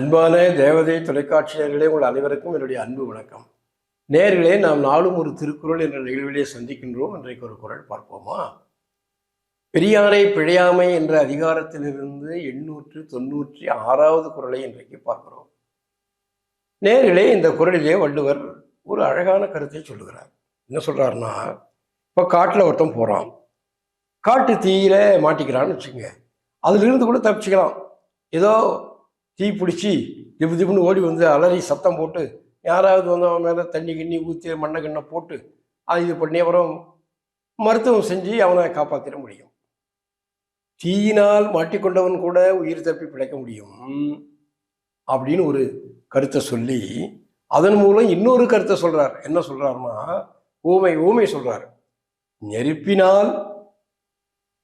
அன்பான தேவதை தொலைக்காட்சியர்களே உங்கள் அனைவருக்கும் என்னுடைய அன்பு வணக்கம். நேர்களே நாம் நாளும் ஒரு திருக்குறள் என்ற நிகழ்விலே சந்திக்கின்றோம். இன்றைக்கு ஒரு குறள் பார்ப்போமா? பெரியாரை பிழையாமை என்ற அதிகாரத்திலிருந்து எண்ணூற்று தொன்னூற்றி ஆறாவது குறளை இன்றைக்கு பார்க்கிறோம். நேர்களே இந்த குறளிலே வள்ளுவர் ஒரு அழகான கருத்தை சொல்லுகிறார். என்ன சொல்கிறாருன்னா இப்போ காட்டில் ஒருத்தன் போகிறான் காட்டு தீயில மாட்டிக்கிறான்னு வச்சுங்க அதிலிருந்து கூட தப்பிச்சுக்கலாம். ஏதோ தீ பிடிச்சி திப்பு திப்புன்னு ஓடி வந்து அலறி சத்தம் போட்டு யாராவது வந்து அவன் மேலே தண்ணி கிண்ணி ஊற்றி மண்ணை கிண்ணை போட்டு அது இது பண்ணி அப்புறம் மருத்துவம் செஞ்சு அவனை காப்பாற்றிட முடியும். தீயினால் மாட்டிக்கொண்டவன் கூட உயிர் தப்பி பிழைக்க முடியும் அப்படின்னு ஒரு கருத்தை சொல்லி அதன் மூலம் இன்னொரு கருத்தை சொல்றார். என்ன சொல்றாருன்னா ஊமை ஊமை சொல்றார். நெருப்பினால்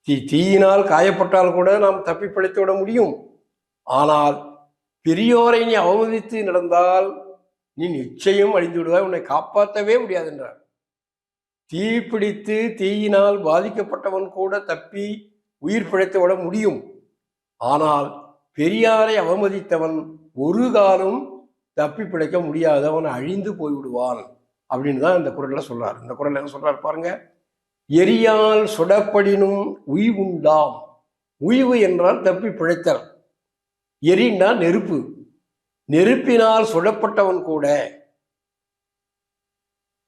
தீ தீயினால் காயப்பட்டால் கூட நாம் தப்பி பிழைத்து விட முடியும். ஆனால் பெரியோரை நீ அவமதித்து நடந்தால் நீ நிச்சயம் அழிந்து விடுவாய். உன்னை காப்பாற்றவே முடியாது என்றார். தீ பிடித்து தீயினால் பாதிக்கப்பட்டவன் கூட தப்பி உயிர் பிழைத்து விட முடியும். ஆனால் பெரியாரை அவமதித்தவன் ஒரு காலம் தப்பி பிழைக்க முடியாது. அவன் அழிந்து போய்விடுவான் அப்படின்னு தான் இந்த குரலில் சொல்றார். இந்த குரல் என்ன சொல்றார் பாருங்க. எரியால் சுடப்படினும் உய்வுண்டாம் உய்வு என்றால் தப்பி பிழைத்தல். எரின்னா நெருப்பு. நெருப்பினால் சுடப்பட்டவன் கூட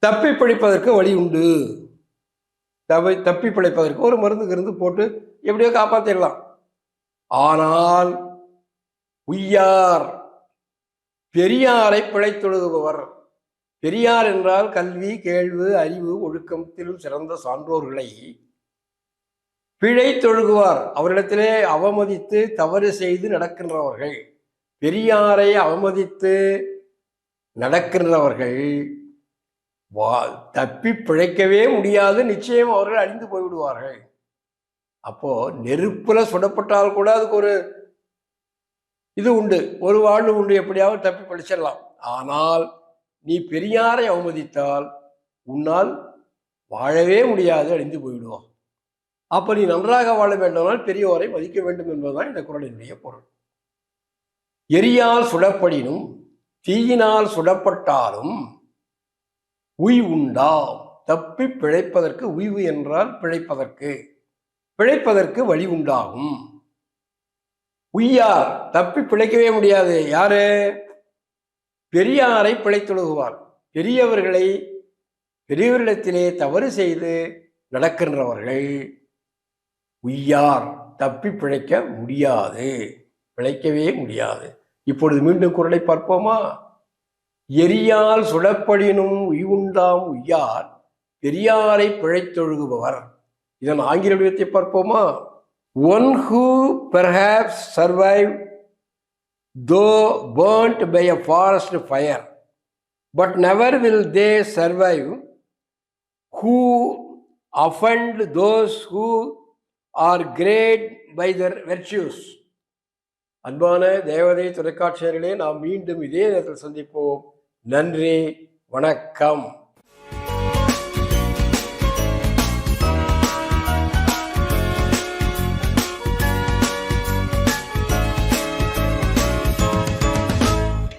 தப்பி பிழைப்பதற்கு வழி உண்டு. தவை தப்பி பிழைப்பதற்கு ஒரு மருந்து கிருந்து போட்டு எப்படியோ காப்பாற்றிடலாம் ஆனால் உய்யார் பெரியாரை பிழைத்தொழுகுபவர். பெரியார் என்றால் கல்வி கேள்வு அறிவு ஒழுக்கத்தில் சிறந்த சான்றோர்களை பிழை தொழுகுவார். அவரிடத்திலே அவமதித்து தவறு செய்து நடக்கின்றவர்கள். பெரியாரை அவமதித்து நடக்கின்றவர்கள். வா தப்பி பிழைக்கவே முடியாது. நிச்சயம் அவர்கள் அழிந்து போய்விடுவார்கள். அப்போ நெருப்புல சுடப்பட்டால் கூட அதுக்கு ஒரு இது உண்டு. ஒரு வாழ்வு உண்டு. எப்படியாவது தப்பி பிழைச்சிடலாம். ஆனால் நீ பெரியாரை அவமதித்தால் உன்னால் வாழவே முடியாது. அழிந்து போய்விடுவான் அப்படி நீ நன்றாக வாழ வேண்டுமானால் பெரியோரை மதிக்க வேண்டும் என்பதுதான் இந்த குரலினுடைய பொருள். எரியால் சுடப்படினும் தீயினால் சுடப்பட்டாலும் உய் உண்டா? தப்பி பிழைப்பதற்கு உய்வு என்றால் பிழைப்பதற்கு. பிழைப்பதற்கு வழி உண்டாகும். உய்யார் தப்பி பிழைக்கவே முடியாது. யாரு? பெரியாரை பிழைத்தொழுகுவார் பெரியவர்களை பெரியவரிடத்திலே தவறு செய்து நடக்கின்றவர்கள். உய்யார். தப்பி பிழைக்க முடியாது. பிழைக்கவே முடியாது. இப்பொழுது மீண்டும் குரலை பார்ப்போமா? எரியால் சுடப்படினும் உய்வுண்டாம் உய்யார். பெரியாரை பிழைத்தொழுகுபவர். இதன் ஆங்கில வடிவத்தை பார்ப்போமா? One who perhaps survive though burnt by a forest fire but never will they survive who offend those who are great by their virtues அன்பான தேவதை தொலைக்காட்சியர்களே நாம் மீண்டும் இதே நேரத்தில் சந்திப்போம். நன்றி வணக்கம்.